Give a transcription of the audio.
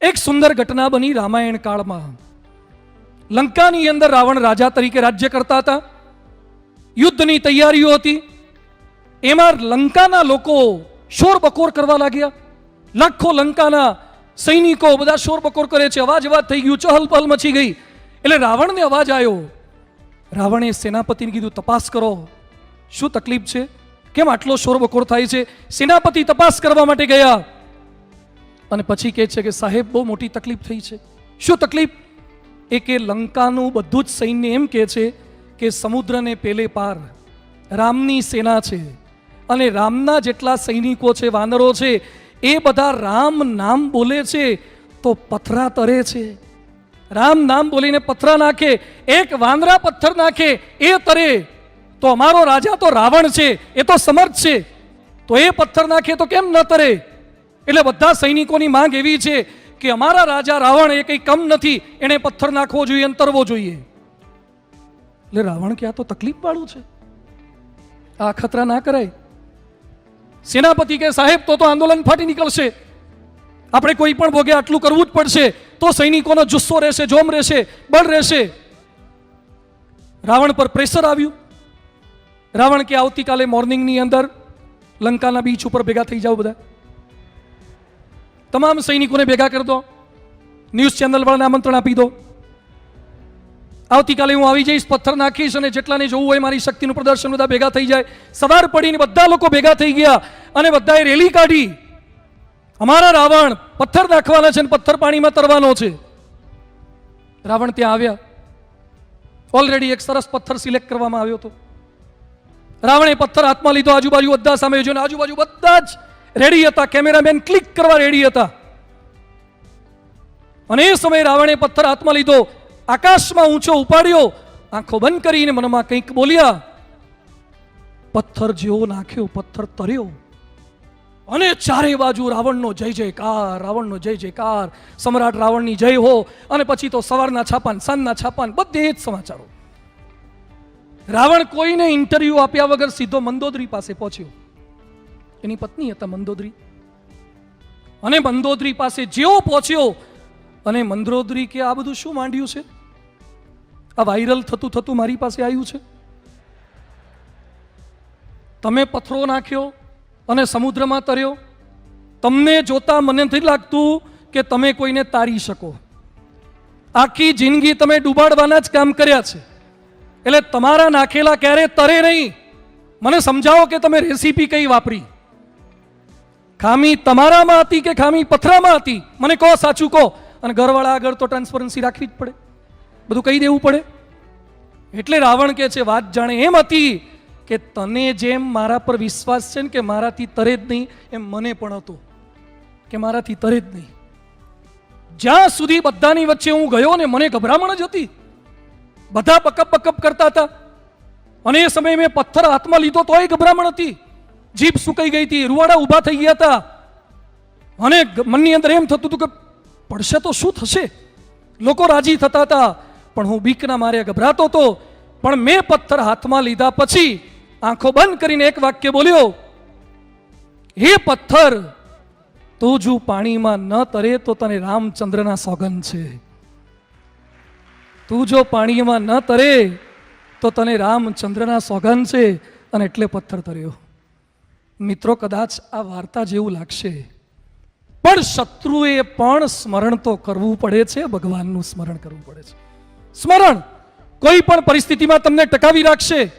એક સુંદર ઘટના બની રામાયણ કાળમાં. લંકાની અંદર રાવણ રાજા તરીકે રાજ્ય કરતા હતા. યુદ્ધની તૈયારીઓ હતી. એમાં લંકાના લોકો શોર બકોર કરવા લાગ્યા. લાખો લંકાના સૈનિકો બધા શોર બકોર કરે છે. અવાજ અવાજ થઈ ગયું. ચહલ પહલ મચી ગઈ. એટલે રાવણને અવાજ આવ્યો. રાવણે સેનાપતિને કીધું, તપાસ કરો. શું તકલીફ છે? કેમ આટલો શોર બકોર થાય છે? સેનાપતિ તપાસ કરવા માટે ગયા. અને પછી કહે છે કે સાહેબ, બહુ મોટી તકલીફ થઈ છે. શું તકલીફ? એ કે લંકાનું બધું જ સૈન્ય એમ કહે છે કે સમુદ્રને પેલે પાર. રામની સેના છે અને રામના જેટલા સૈનિકો છે, વાનરો છે, એ બધા રામ નામ બોલે છે તો પથરા તરે છે. રામ નામ બોલીને પથરા નાખે, એક વાંદરા પથ્થર નાખે, એ તરે. તો અમારો રાજા તો રાવણ છે, એ તો સમર્થ છે. તો એ પથ્થર નાખે તો કેમ ન તરે? એટલે બધા સૈનિકોની માંગ એવી છે કે અમારા રાજા રાવણ એ કંઈ કમ નથી એને પથ્થર નાખવો જોઈએ અને તરવો જોઈએ. એટલે રાવણ કે આ તો તકલીફ વાળું છે. આ ખતરા ના કરાય. સેનાપતિ કે સાહેબ, તો તો આંદોલન ફાટી નીકળશે. આપણે કોઈ પણ ભોગે આટલું કરવું જ પડશે, તો સૈનિકોનો જુસ્સો રહેશે, જોમ રહેશે, બળ રહેશે. રાવણ પર પ્રેશર આવ્યું. રાવણ કે આવતીકાલે મોર્નિંગની અંદર લંકાના બીચ ઉપર ભેગા થઈ જાઓ બધા. તમામ સૈનિકોને ભેગા કરી દો. ન્યૂઝ ચેનલ વાળાને આમંત્રણ આપી દો. આવતીકાલે હું આવી જઈશ, પથ્થર નાખીશ અને જેટલાને જોવું હોય મારી શક્તિનું પ્રદર્શન બધા ભેગા થઈ જાય. સવાર પડીને બધા લોકો ભેગા થઈ ગયા અને બધાએ રેલી કાઢી. અમારા રાવણ પથ્થર નાખવાના છે અને પથ્થર પાણીમાં તરવાનો છે. રાવણ ત્યાં આવ્યા. ઓલરેડી એક સરસ પથ્થર સિલેક્ટ કરવામાં આવ્યો હતો. રાવણે પથ્થર હાથમાં લીધો, આજુબાજુ બધા સામે જોઈને આજુબાજુ બધા જ રેડી હતા, કેમેરામેન ક્લિક કરવા રેડી હતા. અને એ સમયે રાવણે પથ્થર હાથમાં લીધો, આકાશમાં ઊંચો ઉપાડ્યો, આંખો બંધ કરીને મનમાં કંઈક બોલ્યા, પથ્થર જેવો નાખ્યો, પથ્થર તર્યો. અને ચારે બાજુ રાવણનો જય જયકાર, રાવણનો જય જયકાર. સમ્રાટ રાવણની જય હો. અને પછી તો સવારના છાપાન, સાંજના છાપાન, બધે જ સમાચારો. રાવણ કોઈને ઇન્ટરવ્યૂ આપ્યા વગર સીધો મંદોદરી પાસે પહોંચ્યો. એની પત્ની હતા મંદોદરી. અને મંદોદરી પાસે જેવો પહોંચ્યો અને મંદોદરી કે આ બધું શું માંડ્યું છે? આ વાયરલ થતું થતું મારી પાસે આવ્યું છે. તમે પથરો નાખ્યો અને સમુદ્રમાં તર્યો. તમને જોતા મને નથી લાગતું કે તમે કોઈને તારી શકો. આખી જિંદગી તમે ડૂબાડવાના જ કામ કર્યા છે. એટલે તમારા નાખેલા ક્યારે તરે નહીં. મને સમજાવો કે તમે રેસીપી કઈ વાપરી? ખામી તમારામાં હતી કે ખામી પથરામાં હતી? મને કહો, સાચું કહો. અને ઘરવાળા આગળ તો ટ્રાન્સપરન્સી રાખવી જ પડે. બધું કહી દેવું પડે. એટલે રાવણ કે છે, વાત જાણે એમ હતી કે તને જેમ મારા પર વિશ્વાસ છે ને કે મારાથી તરે જ નહીં, એમ મને પણ હતો. કે મારાથી તરે જ નહીં. જ્યાં સુધી બધાની વચ્ચે હું ગયો ને મને ગભરામણ જ હતી. બધા પકપ પકપ કરતા હતા. અને એ સમયે મેં પથ્થર હાથમાં લીધો તોય ગભરામણ હતી. જીભ સુકાઈ ગઈ હતી, રૂવાડા ઊભા થઈ ગયા હતા. અને મનની અંદર એમ થતું હતું કે, પડશે તો શું થશે? લોકો રાજી થતા હતા, પણ હું બીકના મારે ગભરાતો હતો. પણ મેં પથ્થર હાથમાં લીધા પછી આંખો બંધ કરીને એક વાક્ય બોલ્યો, હે પથ્થર, તું જો પાણીમાં ન તરે તો તને રામચંદ્રના સોગન છે. તું જો પાણીમાં ન તરે તો તને રામચંદ્રના સોગન છે. અને એટલે પથ્થર તર્યો. મિત્રો, કદાચ આ વાર્તા જેવું લાગશે. પણ શત્રુએ પણ સ્મરણ તો કરવું પડે છે, ભગવાનનું સ્મરણ કરવું પડે છે. સ્મરણ! કોઈ પણ પરિસ્થિતિમાં તમને ટકાવી રાખશે.